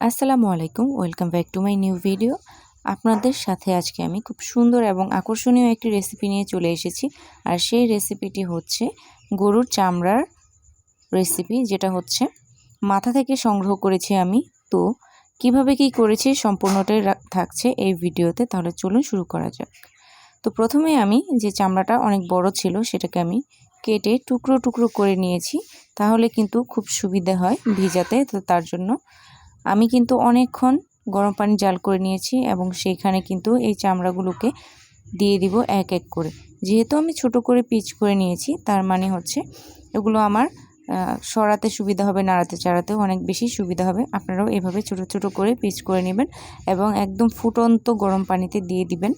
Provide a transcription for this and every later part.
আসসালামু আলাইকুম, welcome back to my new video. আপনাদের সাথে আজকে আমি খুব সুন্দর এবং আকর্ষণীয় একটি রেসিপি নিয়ে চলে এসেছি। আর সেই রেসিপিটি হচ্ছে গরুর চামড়ার রেসিপি, যেটা হচ্ছে মাথা থেকে সংগ্রহ করেছি আমি। তো কীভাবে কি করেছি, সম্পূর্ণটাই থাকছে এই ভিডিওতে। তাহলে চলুন শুরু করা যাক। তো প্রথমে আমি যে চামড়াটা অনেক বড় ছিল, সেটাকে আমি কেটে টুকরো টুকরো করে নিয়েছি। তাহলে কিন্তু খুব সুবিধা হয় ভিজাতে, তো তার জন্য আমি কিন্তু অনেকক্ষণ গরম পানি জাল করে নিয়েছি এবং সেইখানে কিন্তু এই চামড়াগুলোকে দিয়ে দিব এক এক করে। যেহেতু আমি ছোট করে পিচ করে নিয়েছি, তার মানে হচ্ছে এগুলো আমার সরাতে সুবিধা হবে, নাড়াতে চাড়াতেও অনেক বেশি সুবিধা হবে। আপনারাও এভাবে ছোট ছোট করে পিচ করে নেবেন এবং একদম ফুটন্ত গরম পানিতে দিয়ে দিবেন।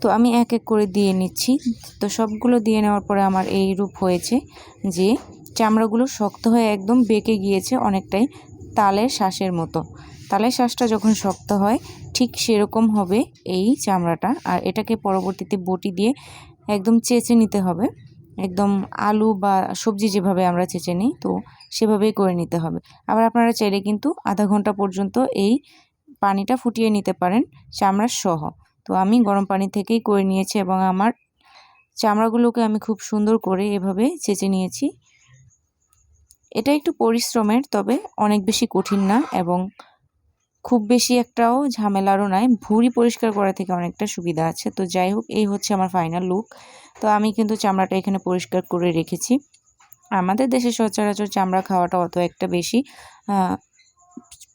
তো আমি এক এক করে দিয়ে নিচ্ছি। তো সবগুলো দিয়ে নেওয়ার পরে আমার এই রূপ হয়েছে যে চামড়াগুলো শক্ত হয়ে একদম বেঁকে গিয়েছে অনেকটাই। তালের শ্বাসের মতো। তালের শ্বাসটা যখন শক্ত হয়, ঠিক সেরকম হবে এই চামড়াটা। আর এটাকে পরবর্তীতে বটি দিয়ে একদম চেঁচে নিতে হবে। একদম আলু বা সবজি যেভাবে আমরা চেঁচে নিই, তো সেভাবেই করে নিতে হবে। আবার আপনারা চাইলে কিন্তু আধা ঘণ্টা পর্যন্ত এই পানিটা ফুটিয়ে নিতে পারেন চামড়ার সহ। তো আমি গরম পানি থেকেই করে নিয়েছি এবং আমার চামড়াগুলোকে আমি খুব সুন্দর করে এভাবে চেঁচে নিয়েছি। এটা একটু পরিশ্রমের, তবে অনেক বেশি কঠিন না এবং খুব বেশি একটাও ঝামেলারও নয় ভুঁড়ি পরিষ্কার করা থেকে অনেকটা সুবিধা আছে। তো যাই হোক, এই হচ্ছে আমার ফাইনাল লুক তো আমি কিন্তু চামড়াটা এখানে পরিষ্কার করে রেখেছি। আমাদের দেশে সচরাচর চামড়া খাওয়াটা অত একটা বেশি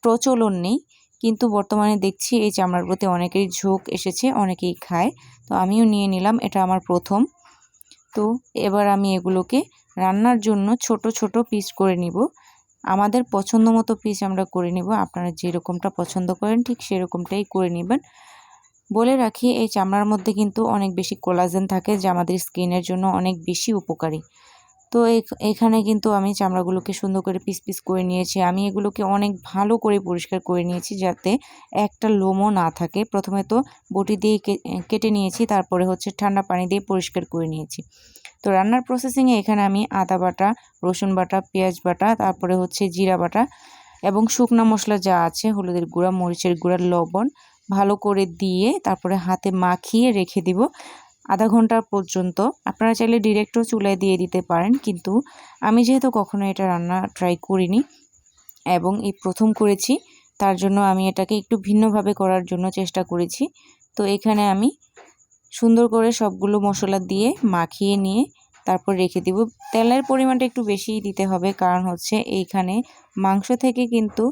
প্রচলন নেই। কিন্তু বর্তমানে দেখছি এই চামড়ার প্রতি অনেকেরই ঝোঁক এসেছে, অনেকেই খায়। তো আমিও নিয়ে নিলাম, এটা আমার প্রথম। তো এবার আমি এগুলোকে রান্নার জন্য ছোট ছোট পিস করে নিব। আমাদের পছন্দ মতো পিস আমরা করে নিব। আপনারা যেরকমটা পছন্দ করেন ঠিক সেরকমটাই করে নেবেন। বলে রাখি, এই চামড়ার মধ্যে কিন্তু অনেক বেশি কোলাজেন থাকে, যা আমাদের স্কিনের জন্য অনেক বেশি উপকারী। তো এখ- এখানে কিন্তু আমি চামড়াগুলোকে সুন্দর করে পিস পিস করে নিয়েছি। আমি এগুলোকে অনেক ভালো করে পরিষ্কার করে নিয়েছি যাতে একটা লোমও না থাকে। প্রথমে তো বটি দিয়ে কেটে নিয়েছি, তারপরে হচ্ছে ঠান্ডা পানি দিয়ে পরিষ্কার করে নিয়েছি। তো রান্নার প্রসেসিংয়ে এখানে আমি আদা বাটা, রসুন বাটা, পেঁয়াজ বাটা, তারপরে হচ্ছে জিরা বাটা এবং শুকনো মশলা যা আছে, হলুদের গুঁড়া, মরিচের গুঁড়া, লবণ ভালো করে দিয়ে তারপরে হাতে মাখিয়ে রেখে দিব। আধা ঘণ্টা পর্যন্ত। আপনারা চাইলে ডিরেক্টও চুলায় দিয়ে দিতে পারেন, কিন্তু আমি যেহেতু কখনো এটা রান্না ট্রাই করিনি এবং এই প্রথম করেছি, তার জন্য আমি এটাকে একটু ভিন্নভাবে করার জন্য চেষ্টা করেছি। তো এখানে আমি সুন্দর করে সবগুলো মশলা দিয়ে মাখিয়ে নিয়ে তারপর রেখে দিব। তেলের পরিমাণটা একটু বেশিই দিতে হবে, কারণ হচ্ছে এইখানে মাংস থেকে কিন্তু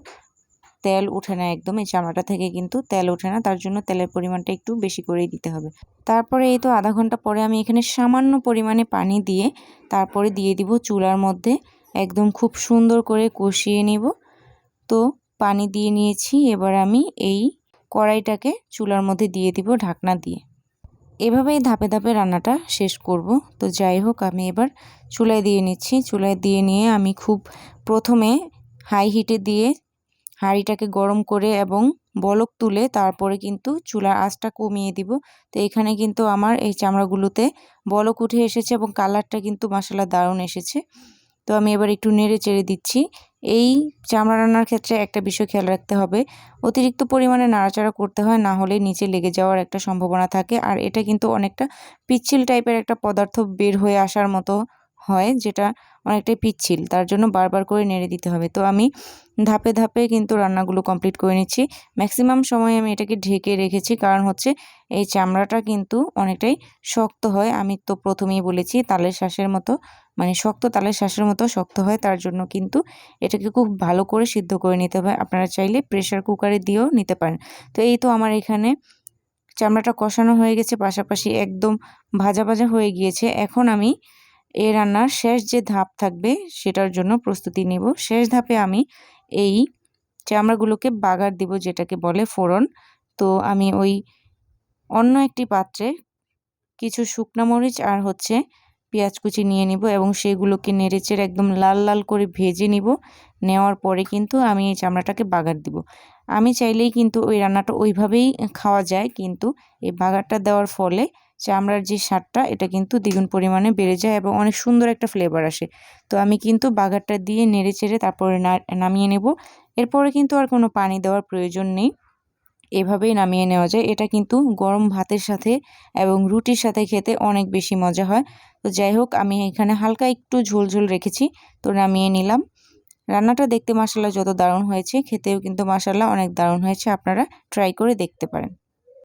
তেল ওঠে না একদম এই চামড়াটা থেকে কিন্তু তেল ওঠে না, তার জন্য তেলের পরিমাণটা একটু বেশি করেই দিতে হবে। তারপরে এই তো আধা ঘণ্টা পরে আমি এখানে সামান্য পরিমাণে পানি দিয়ে তারপরে দিয়ে দিব চুলার মধ্যে, একদম খুব সুন্দর করে কষিয়ে নেব। তো পানি দিয়ে নিয়েছি, এবার আমি এই কড়াইটাকে চুলার মধ্যে দিয়ে দিব ঢাকনা দিয়ে। এভাবেই ধাপে ধাপে রান্নাটা শেষ করব। তো যাই হোক, আমি এবার চুলায় দিয়ে নিচ্ছি। চুলায় দিয়ে নিয়ে আমি খুব প্রথমে হাই হিটে দিয়ে হাঁড়িটাকে গরম করে এবং বলক তুলে তারপরে কিন্তু চুলার আঁচটা কমিয়ে দিব। তো এখানে কিন্তু আমার এই চামড়াগুলোতে বলক উঠে এসেছে এবং কালারটা কিন্তু মশলা দারুণ এসেছে। তো আমি এবার একটু নেড়ে চেড়ে দিচ্ছি। এই চামড়া রান্নার ক্ষেত্রে একটা বিষয় খেয়াল রাখতে হবে, অতিরিক্ত পরিমাণে নাড়াচাড়া করতে হয়, না হলে নিচে লেগে যাওয়ার একটা সম্ভাবনা থাকে। আর এটা কিন্তু অনেকটা পিচ্ছিল টাইপের একটা পদার্থ বের হয়ে আসার মতো হয় যেটা অনেকটাই পিচ্ছিল, তার জন্য বারবার করে নেড়ে দিতে হবে। তো আমি ধাপে ধাপে কিন্তু রান্নাগুলো কমপ্লিট করে নিচ্ছি। ম্যাক্সিমাম সময় আমি এটাকে ঢেকে রেখেছি, কারণ হচ্ছে এই চামড়াটা কিন্তু অনেকটাই শক্ত হয়। আমি তো প্রথমেই বলেছি, তালের শ্বাসের মতো মানে শক্ত তালের শ্বাসের মতো শক্ত হয়, তার জন্য কিন্তু এটাকে খুব ভালো করে সিদ্ধ করে নিতে হবে। আপনারা চাইলে প্রেশার কুকারে দিয়েও নিতে পারেন। তো এই তো আমার এখানে চামড়াটা কষানো হয়ে গেছে, পাশাপাশি একদম ভাজা ভাজা হয়ে গিয়েছে। এখন আমি এই রান্নার শেষ যে ধাপ থাকবে সেটার জন্য প্রস্তুতি নেব। শেষ ধাপে আমি এই চামড়াগুলোকে বাগার দিব, যেটাকে বলে ফোড়ন। তো আমি ওই অন্য একটি পাত্রে কিছু শুকনো মরিচ আর হচ্ছে পেঁয়াজ কুচি নিয়ে নিব এবং সেগুলোকে নেড়েচেড়ে একদম লাল লাল করে ভেজে নিব। নেওয়ার পরে কিন্তু আমি এই চামড়াটাকে বাগার দিব। আমি চাইলেই কিন্তু ওই রান্নাটা ওইভাবেই খাওয়া যায়, কিন্তু এই বাগারটা দেওয়ার ফলে চামড়ার যে স্বাদটা, এটা কিন্তু দ্বিগুণ পরিমাণে বেড়ে যায় এবং অনেক সুন্দর একটা ফ্লেভার আসে। তো আমি কিন্তু বাগারটা দিয়ে নেড়ে চেড়ে তারপরে নামিয়ে নেব। এরপরে কিন্তু আর কোনো পানি দেওয়ার প্রয়োজন নেই। এভাবেই নামিয়ে নেওয়া যায়। এটা কিন্তু গরম ভাতের সাথে এবং রুটির সাথে খেতে অনেক বেশি মজা হয়। তো যাই হোক, আমি এখানে হালকা একটু ঝোল ঝোল রেখেছি, তো নামিয়ে নিলাম। রান্নাটা দেখতে মাসাল্লাহ যত দারুণ হয়েছে, খেতেও কিন্তু মাসাল্লাহ অনেক দারুণ হয়েছে। আপনারা ট্রাই করে দেখতে পারেন।